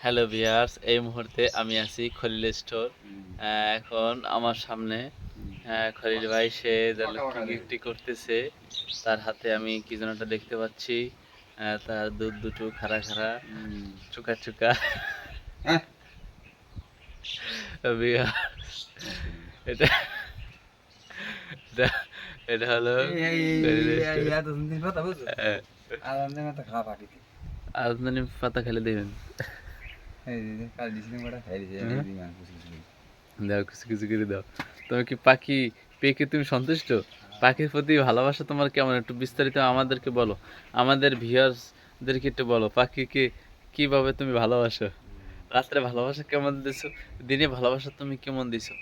Hello viewers এই মুহূর্তে আমি আছি খলিল স্টোর এখন আমার সামনে খলিল ভাই সে যেন টিকিটটি করতেছে তার হাতে আমি কি যেন দেখতে পাচ্ছি তার দুধ দুটো খাড়া খাড়া চুকা চুকা হ্যাঁ। এটা এটা- হলো। হ্যাঁ, আপনার পাতা খেলে দেবেন। দাও কিছু কিছু করে দাও। তুমি কি পাখি পেয়ে তুমি সন্তুষ্ট? পাখির প্রতি ভালোবাসা তোমার কেমন? একটু বিস্তারিত আমাদেরকে বলো। আমাদের ভিউয়ার্সদেরকে একটু বলো পাখিকে কীভাবে তুমি ভালোবাসো? রাত্রে ভালোবাসা কেমন দিছো? দিনে ভালোবাসা তুমি কেমন দিছো?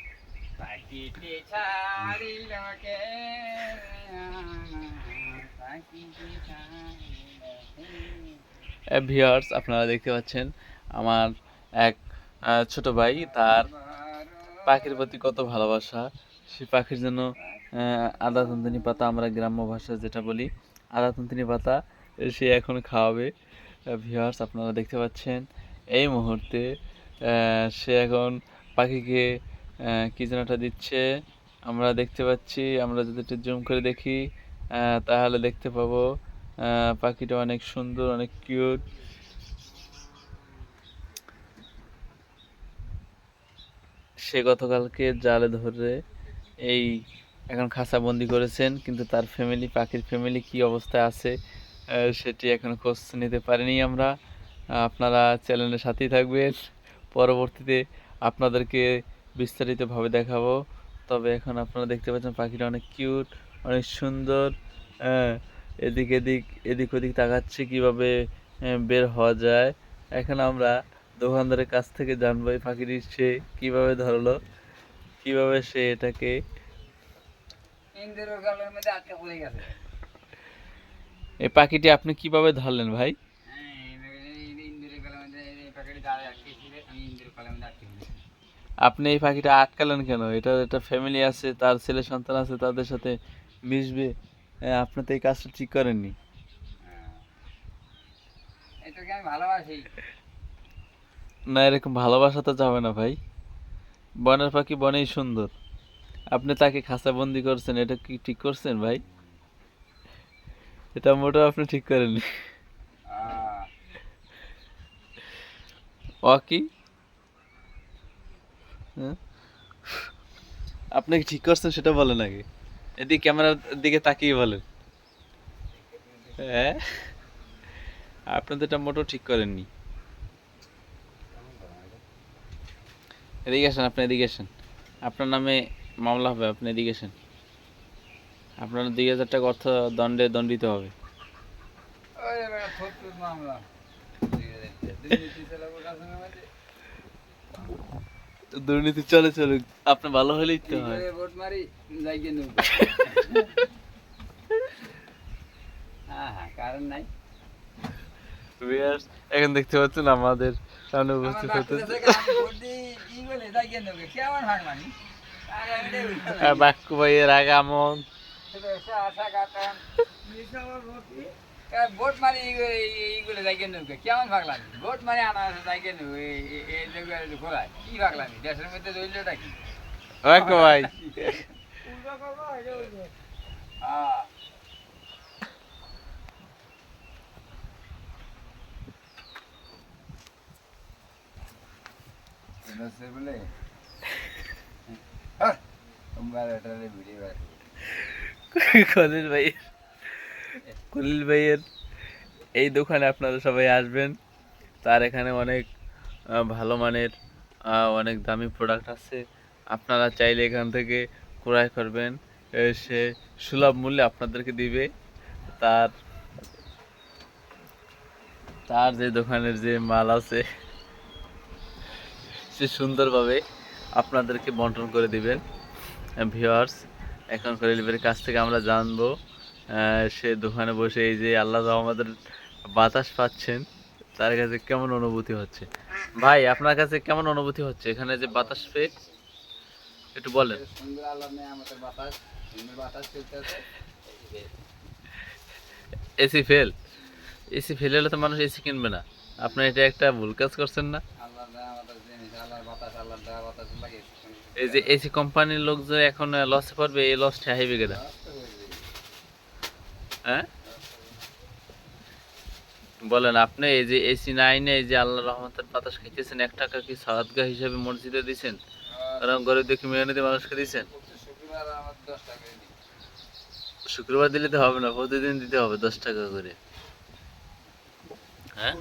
ভিউয়ার্স আপনারা দেখতে পাচ্ছেন আমার এক ছোট ভাই, তার পাখির প্রতি কত ভালোবাসা। সে পাখির জন্য আদা তন্তিনি পাতা আমরা গ্রাম্য ভাষায় যেটা বলি, আদা তন্তিনি পাতা সে এখন খাওয়াবে। ভিউয়ার্স আপনারা দেখতে পাচ্ছেন এই মুহূর্তে সে এখন পাখিকে কি যেন একটা দিচ্ছে, আমরা দেখতে পাচ্ছি, আমরা যদি একটু জুম করে দেখি তাহলে দেখতে পাবো পাখিটা অনেক সুন্দর, অনেক কিউট। সে গতকালকে জালে ধরে এই এখন খাঁচা বন্দি করেছেন, কিন্তু তার ফ্যামিলি পাখির ফ্যামিলি কি অবস্থায় আছে সেটি এখন খোঁজ নিতে পারিনি আমরা। আপনারা চ্যানেলের সাথেই থাকবেন। পরবর্তীতে আপনাদেরকে বিস্তারিতভাবে দেখাবো। তবে এখন আপনারা দেখতে পাচ্ছেন পাখিটা অনেক কিউট, অনেক সুন্দর হ্যাঁ এদিক এদিক এদিক ওদিক তাকাচ্ছে কীভাবে বের হওয়া যায়। এখন আমরা দোকানদারের কাছ থেকে জানব এই পাখিটি সে কীভাবে ধরলো কীভাবে সে এটাকে এই পাখিটি আপনি কীভাবে ধরলেন ভাই? আপনি এই পাখিটা আটকালেন কেন? এটা একটা ফ্যামিলি আছে তার ছেলে সন্তান আছে তাদের সাথে মিশবে? আপনি তো এই কাজটা ঠিক করেননি। ভালোবাসি। না এরকম ভালোবাসা তো যাবে না ভাই। বনের পাখি বনেই সুন্দর। আপনি তাকে খাঁচা বন্দি করছেন এটা কি ঠিক করছেন ভাই? এটা মোটেও আপনি ঠিক করেননি। কি হ্যাঁ? আপনি কি ঠিক করছেন সেটা বলেন আগে। এদিকে ক্যামেরার দিকে তাকিয়ে বলেন। হ্যাঁ? আপনি তো এটা মোটেও ঠিক করেননি। এদিকে আসেন, আপনি এদিকে আসেন। আপনার নামে মামলা হবে, আপনি এদিকে আসেন। আপনার দুই হাজার টাকা অর্থ দণ্ডে দণ্ডিত হবে। মামলা। দুর্নীতি চলে চলে আপনি ভালো হলেই তো হয়। ভোট মারি? যাইগে নেব। হ্যাঁ হ্যাঁ কারণ নাই। এখন দেখতে পাচ্ছেন আমাদের সামনে উপস্থিত হতে মানি। বাক্কু ভাইয়ের আগামন। আশা ভোট মারি এইগুলো এইগুলো যাইগে নেব কেমন ভাগলামি ভোট মারি আনা আছে লোকের খোলায় কি ভাগলামি দেশের মধ্যে রইলটা কি? ভাই। হ্যাঁ। বলে তোমার এটা কলিল ভাইয়ের এই দোকানে আপনারা সবাই আসবেন। তার এখানে অনেক ভালো মানের অনেক দামি প্রোডাক্ট আছে। আপনারা চাইলে এখান থেকে ক্রয় করবেন। সে সুলভ মূল্যে আপনাদেরকে দিবে। তার তার যে দোকানের যে মাল আছে, সে সুন্দরভাবে আপনাদেরকে বন্টন করে দিবেন। ভিওয়ার্স এখন খলিলের কাছ থেকে আমরা জানব সে দোকানে বসে এই যে আল্লাহ আমাদের বাতাস পাচ্ছেন, তার কাছে কেমন অনুভূতি হচ্ছে? ভাই, আপনার কাছে কেমন অনুভূতি হচ্ছে? এখানে যে বাতাস পেয়ে, একটু বলেন। এসি ফেল এসি ফেল হলে তো মানুষ এসি কিনবে না। আপনি এটা একটা ভুল কাজ করছেন না। এই যে এসি কোম্পানির লোক যে এখন লসে পড়বে এই লসটা হাইবে গেদা নষ্ট করে দিই। হ্যাঁ? বলেন, আপনি এই যে এসি নাইনে এই যে আল্লাহ রহমতের বাতাস খাইতেছেন, এক টাকা কি সাদগা হিসেবে মসজিদে দিছেন? কারণ গরিব দেখি মেহনতি মানুষকে দিছেন? শুক্রবার দিলে তো হবে না, প্রতিদিন দিতে হবে দশ টাকা করে। হ্যাঁ।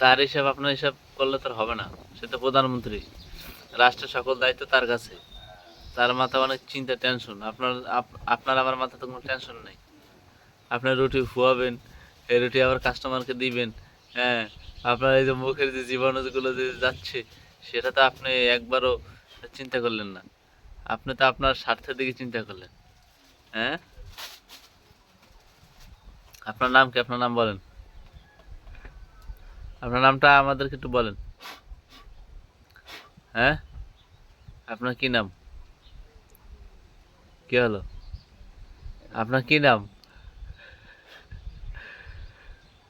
তার হিসাব, আপনার হিসাব করলে তো হবে না, সে তো প্রধানমন্ত্রী। রাষ্ট্রের সকল দায়িত্ব তার কাছে। তার মাথা অনেক চিন্তা টেনশন আপনার, আপ- আপনার আমার মাথা তো কোনো টেনশন নেই। আপনার রুটি ফুয়াবেন এই রুটি আবার কাস্টমারকে দিবেন হ্যাঁ। আপনার এই যে মুখের যে জীবাণুগুলো যে যাচ্ছে, সেটা তো আপনি একবারও চিন্তা করলেন না। আপনি তো আপনার স্বার্থের দিকে চিন্তা করলেন হ্যাঁ? আপনার নাম কি? আপনার নাম বলেন। আপনার নামটা আমাদেরকে একটু বলেন। হ্যাঁ? আপনার কি নাম? কি হলো? আপনার কি নাম?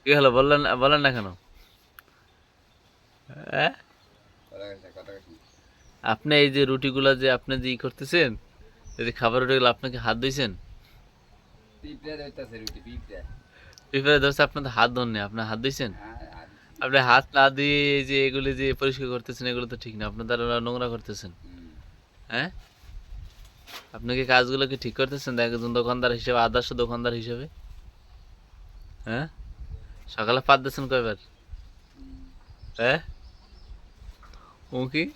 কি হলো? বললেন বলেন না কেন? হ্যাঁ। আপনি এই যে রুটিগুলা যে আপনি যে ই করতেছেন এই যে খাবার রুটিগুলো আপনাকে হাত দিয়েছেন? পিঁপড়ে ধরছে আপনার হাত ধরনে আপনি হাত দিয়েছেন? আর- আর- আপনি হাত না দিয়ে যে এগুলি যে পরিষ্কার করতেছেন এগুলো তো ঠিক না আপনার দ্বারা নোংরা করতেছেন। হ্যাঁ? আপনি কি কাজগুলো কি ঠিক করতেছেন? একজন দোকানদার হিসেবে, আদর্শ দোকানদার হিসেবে। হ্যাঁ? সকালে পাত দিয়েছেন কয়বার? হ্যাঁ? ও কি?